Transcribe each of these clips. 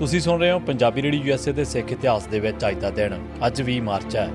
ਤੁਸੀਂ ਸੁਣ ਰਹੇ ਹੋ ਪੰਜਾਬੀ ਰੇਡੀਓ ਯੂਐਸਏ ਦੇ ਸਿੱਖ ਇਤਿਹਾਸ ਦੇ ਵਿੱਚ ਅੱਜ ਦਾ ਦਿਨ। ਅੱਜ 20 ਮਾਰਚ ਹੈ।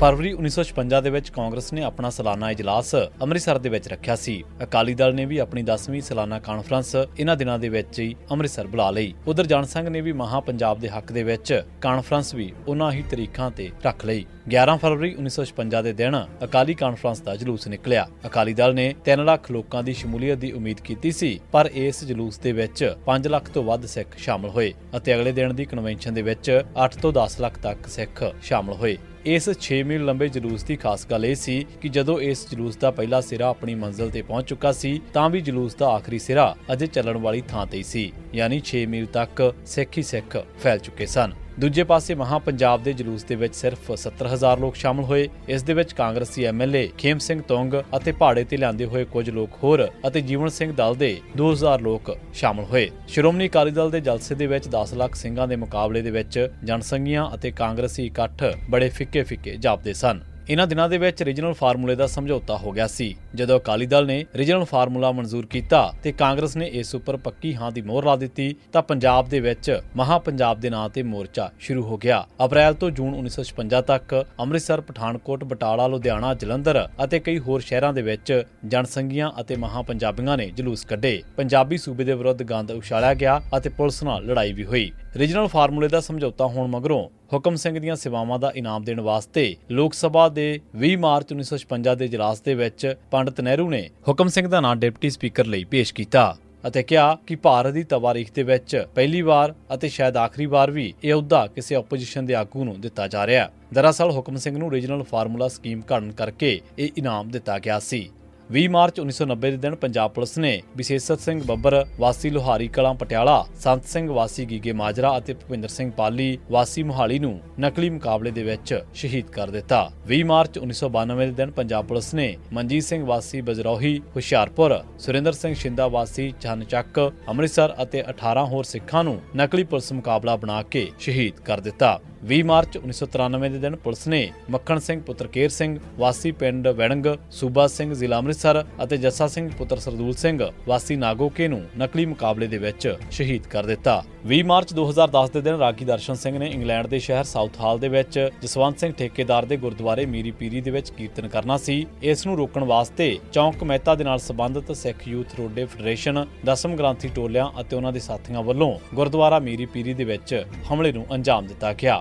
ਫਰਵਰੀ 1956 ਦੇ ਵਿੱਚ ਕਾਂਗਰਸ ਨੇ ਆਪਣਾ ਸਾਲਾਨਾ ਇਜਲਾਸ ਅੰਮ੍ਰਿਤਸਰ ਦੇ ਵਿੱਚ ਰੱਖਿਆ ਸੀ। ਅਕਾਲੀ ਦਲ ਨੇ ਵੀ ਆਪਣੀ 10ਵੀਂ ਸਾਲਾਨਾ ਕਾਨਫਰੰਸ ਇਹਨਾਂ ਦਿਨਾਂ ਦੇ ਵਿੱਚ ਹੀ ਅੰਮ੍ਰਿਤਸਰ ਬੁਲਾ ਲਈ। ਉਧਰ ਜਨਸੰਘ ਨੇ ਵੀ ਮਹਾ ਪੰਜਾਬ ਦੇ ਹੱਕ ਦੇ ਵਿੱਚ ਕਾਨਫਰੰਸ ਵੀ ਉਹਨਾਂ ਹੀ ਤਰੀਕਾਂ ਤੇ ਰੱਖ ਲਈ। 11 ਫਰਵਰੀ 1956 ਦੇ ਦਿਨ ਅਕਾਲੀ ਕਾਨਫਰੰਸ ਦਾ ਜਲੂਸ ਨਿਕਲਿਆ। ਅਕਾਲੀ ਦਲ ਨੇ 3 ਲੱਖ ਲੋਕਾਂ ਦੀ ਸ਼ਮੂਲੀਅਤ ਦੀ ਉਮੀਦ ਕੀਤੀ ਸੀ, ਪਰ ਇਸ ਜਲੂਸ ਦੇ ਵਿੱਚ 5 ਲੱਖ ਤੋਂ ਵੱਧ ਸਿੱਖ ਸ਼ਾਮਲ ਹੋਏ ਅਤੇ ਅਗਲੇ ਦਿਨ ਦੀ ਕਨਵੈਨਸ਼ਨ ਦੇ ਵਿੱਚ 8 ਤੋਂ 10 ਲੱਖ ਤੱਕ ਸਿੱਖ ਸ਼ਾਮਲ ਹੋਏ। ਇਸ 6 ਮੀਲ ਲੰਬੇ ਜਲੂਸ ਦੀ ਖਾਸ ਗੱਲ ਇਹ ਸੀ ਕਿ ਜਦੋਂ ਇਸ ਜਲੂਸ ਦਾ ਪਹਿਲਾ ਸਿਰਾ ਆਪਣੀ ਮੰਜ਼ਿਲ ਤੇ ਪਹੁੰਚ ਚੁੱਕਾ ਸੀ, ਤਾਂ ਵੀ ਜਲੂਸ ਦਾ ਆਖਰੀ ਸਿਰਾ ਅਜੇ ਚੱਲਣ ਵਾਲੀ ਥਾਂ ਤੇ ਸੀ, ਯਾਨੀ 6 ਮੀਲ ਤੱਕ ਸਿੱਖ ਹੀ ਸਿੱਖ ਫੈਲ ਚੁੱਕੇ ਸਨ। ਦੂਜੇ ਪਾਸੇ ਮਹਾ ਪੰਜਾਬ ਦੇ ਜਲੂਸ ਦੇ ਵਿੱਚ ਸਿਰਫ 70000 ਲੋਕ ਸ਼ਾਮਲ ਹੋਏ। ਇਸ ਦੇ ਵਿੱਚ ਕਾਂਗਰਸੀ ਐਮਐਲਏ ਖੇਮ ਸਿੰਘ ਤੋੰਗ ਅਤੇ ਪਹਾੜੇ ਤੇ ਲਿਆਂਦੇ ਹੋਏ ਕੁਝ ਲੋਕ ਹੋਰ ਅਤੇ ਜੀਵਨ ਸਿੰਘ ਦਲ ਦੇ 2000 ਲੋਕ ਸ਼ਾਮਲ ਹੋਏ। ਸ਼੍ਰੋਮਣੀ ਅਕਾਲੀ ਦਲ ਦੇ ਜਲਸੇ ਦੇ ਵਿੱਚ 10 ਲੱਖ ਸਿੰਘਾਂ ਦੇ ਮੁਕਾਬਲੇ ਦੇ ਵਿੱਚ ਜਨਸੰਘੀਆਂ ਅਤੇ ਕਾਂਗਰਸੀ ਇਕੱਠ ਬੜੇ ਫਿੱਕੇ ਫਿੱਕੇ ਜਾਪਦੇ ਸਨ। ਇਹਨਾਂ ਦਿਨਾਂ ਦੇ ਵਿੱਚ ਰੀਜਨਲ ਫਾਰਮੂਲੇ ਦਾ ਸਮਝੌਤਾ ਹੋ ਗਿਆ ਸੀ। ਜਦੋਂ ਅਕਾਲੀ ਦਲ ਨੇ ਰੀਜਨਲ ਫਾਰਮੂਲਾ ਮਨਜ਼ੂਰ ਕੀਤਾ ਤੇ ਕਾਂਗਰਸ ਨੇ ਇਸ ਉੱਪਰ ਪੱਕੀ ਹਾਂ ਦੀ ਮੋਹਰ ਲਾ ਦਿੱਤੀ, ਤਾਂ ਪੰਜਾਬ ਦੇ ਵਿੱਚ ਮਹਾ ਪੰਜਾਬ ਦੇ ਨਾਂ ਤੇ ਮੋਰਚਾ ਸ਼ੁਰੂ ਹੋ ਗਿਆ। ਅਪ੍ਰੈਲ ਤੋਂ ਜੂਨ 1956 ਤੱਕ ਅੰਮ੍ਰਿਤਸਰ, ਪਠਾਨਕੋਟ, ਬਟਾਲਾ, ਲੁਧਿਆਣਾ, ਜਲੰਧਰ ਅਤੇ ਕਈ ਹੋਰ ਸ਼ਹਿਰਾਂ ਦੇ ਵਿੱਚ ਜਨਸੰਘੀਆਂ ਅਤੇ ਮਹਾ ਪੰਜਾਬੀਆਂ ਨੇ ਜਲੂਸ ਕੱਢੇ। ਪੰਜਾਬੀ ਸੂਬੇ ਦੇ ਵਿਰੁੱਧ ਗੰਦ ਉਛਾਲਿਆ ਗਿਆ ਅਤੇ ਪੁਲਿਸ ਨਾਲ ਲੜਾਈ ਵੀ ਹੋਈ। ਰੀਜਨਲ ਫਾਰਮੂਲੇ ਦਾ ਸਮਝੌਤਾ ਹੋਣ ਮਗਰੋਂ ਹੁਕਮ ਸਿੰਘ ਦੀਆਂ ਸੇਵਾਵਾਂ ਦਾ ਇਨਾਮ ਦੇਣ ਵਾਸਤੇ ਲੋਕ ਸਭਾ ਦੇ 20 ਮਾਰਚ 1956 ਦੇ ਇਜਲਾਸ ਦੇ ਵਿੱਚ ਪੰਡਿਤ ਨਹਿਰੂ ਨੇ ਹੁਕਮ ਸਿੰਘ ਦਾ ਨਾਂ ਡਿਪਟੀ ਸਪੀਕਰ ਲਈ ਪੇਸ਼ ਕੀਤਾ ਅਤੇ ਕਿਹਾ ਕਿ ਭਾਰਤ ਦੀ ਤਵਾਰੀਖ ਦੇ ਵਿੱਚ ਪਹਿਲੀ ਵਾਰ ਅਤੇ ਸ਼ਾਇਦ ਆਖਰੀ ਵਾਰ ਵੀ ਇਹ ਅਹੁਦਾ ਕਿਸੇ ਆਪੋਜੀਸ਼ਨ ਦੇ ਆਗੂ ਨੂੰ ਦਿੱਤਾ ਜਾ ਰਿਹਾ ਹੈ। ਦਰਅਸਲ ਹੁਕਮ ਸਿੰਘ ਨੂੰ ਰੀਜਨਲ ਫਾਰਮੂਲਾ ਸਕੀਮ ਘੜਨ ਕਰਕੇ ਇਹ ਇਨਾਮ ਦਿੱਤਾ ਗਿਆ ਸੀ। 20 ਮਾਰਚ 1990 ਦੇ ਦਿਨ ਪੰਜਾਬ ਪੁਲਿਸ ਨੇ ਵਿਸ਼ੇਸ਼ਤ ਸਿੰਘ ਬੱਬਰ, ਵਾਸੀ ਲੋਹਾਰੀ ਕਲਾਂ ਪਟਿਆਲਾ, ਸੰਤ ਸਿੰਘ ਵਾਸੀ ਗੀਗੇ ਮਾਜਰਾ ਅਤੇ ਭੁਪਿੰਦਰ ਸਿੰਘ ਪਾਲੀ, ਵਾਸੀ ਮੁਹਾਲੀ ਨੂੰ ਨਕਲੀ ਮੁਕਾਬਲੇ ਦੇ ਵਿੱਚ ਸ਼ਹੀਦ ਕਰ ਦਿੱਤਾ। 20 ਮਾਰਚ 1992 ਦੇ ਦਿਨ ਪੰਜਾਬ ਪੁਲਿਸ ਨੇ ਮਨਜੀਤ ਸਿੰਘ ਵਾਸੀ ਬਜਰੌਹੀ, ਹੁਸ਼ਿਆਰਪੁਰ, ਸੁਰਿੰਦਰ ਸਿੰਘ ਸ਼ਿੰਦਾ ਵਾਸੀ ਚੰਨਚੱਕ, ਅੰਮ੍ਰਿਤਸਰ ਅਤੇ 18 ਹੋਰ ਸਿੱਖਾਂ ਨੂੰ ਨਕਲੀ ਪੁਲਿਸ ਮੁਕਾਬਲਾ ਬਣਾ ਕੇ ਸ਼ਹੀਦ ਕਰ ਦਿੱਤਾ। 20 ਮਾਰਚ 1993 ਦੇ ਦਿਨ ਪੁਲਿਸ ਨੇ ਮੱਖਣ ਸਿੰਘ, ਪੁੱਤਰ ਕੇਰ ਸਿੰਘ, ਵਾਸੀ ਪਿੰਡ ਵੈਣਗ ਸੂਬਾ ਸਿੰਘ, ਜ਼ਿਲ੍ਹਾ ਅੰਮ੍ਰਿਤਸਰ ਅਤੇ ਜੱਸਾ ਸਿੰਘ, ਪੁੱਤਰ ਸਰਦੂਲ ਸਿੰਘ, ਵਾਸੀ ਨਾਗੋਕੇ ਨੂੰ ਨਕਲੀ ਮੁਕਾਬਲੇ ਦੇ ਵਿੱਚ ਸ਼ਹੀਦ ਕਰ ਦਿੱਤਾ। 20 ਮਾਰਚ 2010 ਦੇ ਦਿਨ ਰਾਗੀ ਦਰਸ਼ਨ ਸਿੰਘ ਨੇ ਇੰਗਲੈਂਡ ਦੇ ਸ਼ਹਿਰ ਸਾਊਥ ਹਾਲ ਦੇ ਵਿੱਚ ਜਸਵੰਤ ਸਿੰਘ ਠੇਕੇਦਾਰ ਦੇ ਗੁਰਦੁਆਰੇ ਮੀਰੀ ਪੀਰੀ ਦੇ ਵਿੱਚ ਕੀਰਤਨ ਕਰਨਾ ਸੀ। ਇਸ ਨੂੰ ਰੋਕਣ ਵਾਸਤੇ ਚੌਂਕ ਮਹਿਤਾ ਦੇ ਨਾਲ ਸੰਬੰਧਿਤ ਸਿੱਖ ਯੂਥ ਰੋਡੇ ਫੈਡਰੇਸ਼ਨ, ਦਸਮ ਗ੍ਰਾਂਥੀ ਟੋਲਿਆਂ ਅਤੇ ਉਹਨਾਂ ਦੇ ਸਾਥੀਆਂ ਵੱਲੋਂ ਗੁਰਦੁਆਰਾ ਮੀਰੀ ਪੀਰੀ ਦੇ ਵਿੱਚ ਹਮਲੇ ਨੂੰ ਅੰਜਾਮ ਦਿੱਤਾ ਗਿਆ।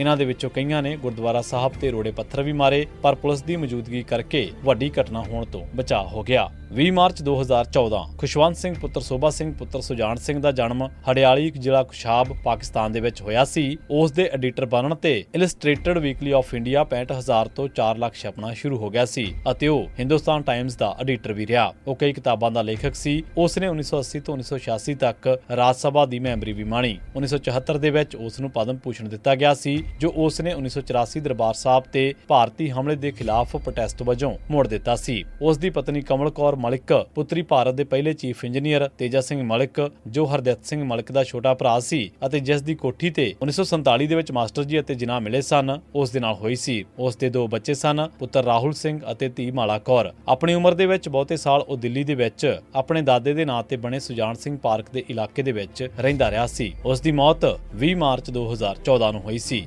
ਇਹਨਾਂ ਦੇ ਵਿੱਚੋਂ ਕਈਆਂ ਨੇ ਗੁਰਦੁਆਰਾ ਸਾਹਿਬ ਤੇ ਰੋੜੇ ਪੱਥਰ ਵੀ ਮਾਰੇ, ਪਰ ਪੁਲਿਸ ਦੀ ਮੌਜੂਦਗੀ ਕਰਕੇ ਵੱਡੀ ਘਟਨਾ ਹੋਣ ਤੋਂ ਬਚਾਅ ਹੋ ਗਿਆ। 20 ਮਾਰਚ 2014 ਖੁਸ਼ਵੰਤ ਸਿੰਘ ਪੁੱਤਰ, ਸੋਭਾ ਸਿੰਘ ਪੁੱਤਰ ਸੁਜਾਨ ਸਿੰਘ ਦਾ ਜਨਮ ਹੜਿਆਲੀ ਜ਼ਿਲ੍ਹਾ ਖੁਸ਼ਾਬ, ਪਾਕਿਸਤਾਨ ਦੇ ਵਿੱਚ ਹੋਇਆ ਸੀ। ਉਸ ਦੇ ਐਡੀਟਰ ਬਣਨ ਤੇ ਇਲਸਟ੍ਰੇਟਡ ਵੀਕਲੀ ਆਫ ਇੰਡੀਆ 65000 ਤੋਂ 4 ਲੱਖ ਛਪਣਾ ਸ਼ੁਰੂ ਹੋ ਗਿਆ ਸੀ ਅਤੇ ਉਹ ਹਿੰਦੁਸਤਾਨ ਟਾਈਮਜ਼ ਦਾ ਐਡੀਟਰ ਵੀ ਰਿਹਾ। ਉਹ ਕਈ ਕਿਤਾਬਾਂ ਦਾ ਲੇਖਕ ਸੀ। ਉਸ ਨੇ 1980 ਤੋਂ 1986 ਤੱਕ ਰਾਜ ਸਭਾ ਦੀ ਮੈਂਬਰੀ ਵੀ ਮਾਣੀ। 1974 ਦੇ ਵਿੱਚ ਉਸ ਨੂੰ ਪਦਮ ਭੂਸ਼ਣ ਦਿੱਤਾ ਗਿਆ ਸੀ। ਜੋ ਉਸ ਨੇ 1984 ਦਰਬਾਰ ਸਾਹਿਬ ਤੇ ਭਾਰਤੀ ਹਮਲੇ ਦੇ ਖਿਲਾਫ ਪ੍ਰੋਟੈਸਟ ਵਜੋਂ ਮੋੜ ਦਿੱਤਾ ਸੀ। ਉਸ ਦੀ ਪਤਨੀ ਕਮਲ ਕੌਰ ਮਲਿਕ, ਪੁੱਤਰੀ ਭਾਰਤ ਦੇ ਪਹਿਲੇ ਚੀਫ ਇੰਜੀਨੀਅਰ ਤੇਜਾ ਸਿੰਘ ਮਲਿਕ, ਜੋ ਹਰਦਿੱਤ ਸਿੰਘ ਮਲਿਕ ਦਾ ਛੋਟਾ ਭਰਾ ਸੀ ਅਤੇ ਜਿਸ ਦੀ ਕੋਠੀ ਤੇ 1947 ਦੇ ਵਿੱਚ ਮਾਸਟਰ ਜੀ ਅਤੇ ਜਿਨ੍ਹਾਂ ਮਿਲੇ ਸਨ, ਉਸ ਦੇ ਨਾਲ ਹੋਈ ਸੀ। ਉਸ ਦੇ ਦੋ ਬੱਚੇ ਸਨ, ਪੁੱਤਰ ਰਾਹੁਲ ਸਿੰਘ ਅਤੇ ਧੀ ਮਾਲਾ ਕੌਰ। ਆਪਣੀ ਉਮਰ ਦੇ ਵਿੱਚ ਬਹੁਤੇ ਸਾਲ ਉਹ ਦਿੱਲੀ ਦੇ ਵਿੱਚ ਆਪਣੇ ਦਾਦੇ ਦੇ ਨਾਂ ਤੇ ਬਣੇ ਸੁਜਾਨ ਸਿੰਘ ਪਾਰਕ ਦੇ ਇਲਾਕੇ ਦੇ ਵਿੱਚ ਰਹਿੰਦਾ ਰਿਹਾ ਸੀ। ਉਸ ਦੀ ਮੌਤ 20 ਮਾਰਚ 2014 ਨੂੰ ਹੋਈ ਸੀ।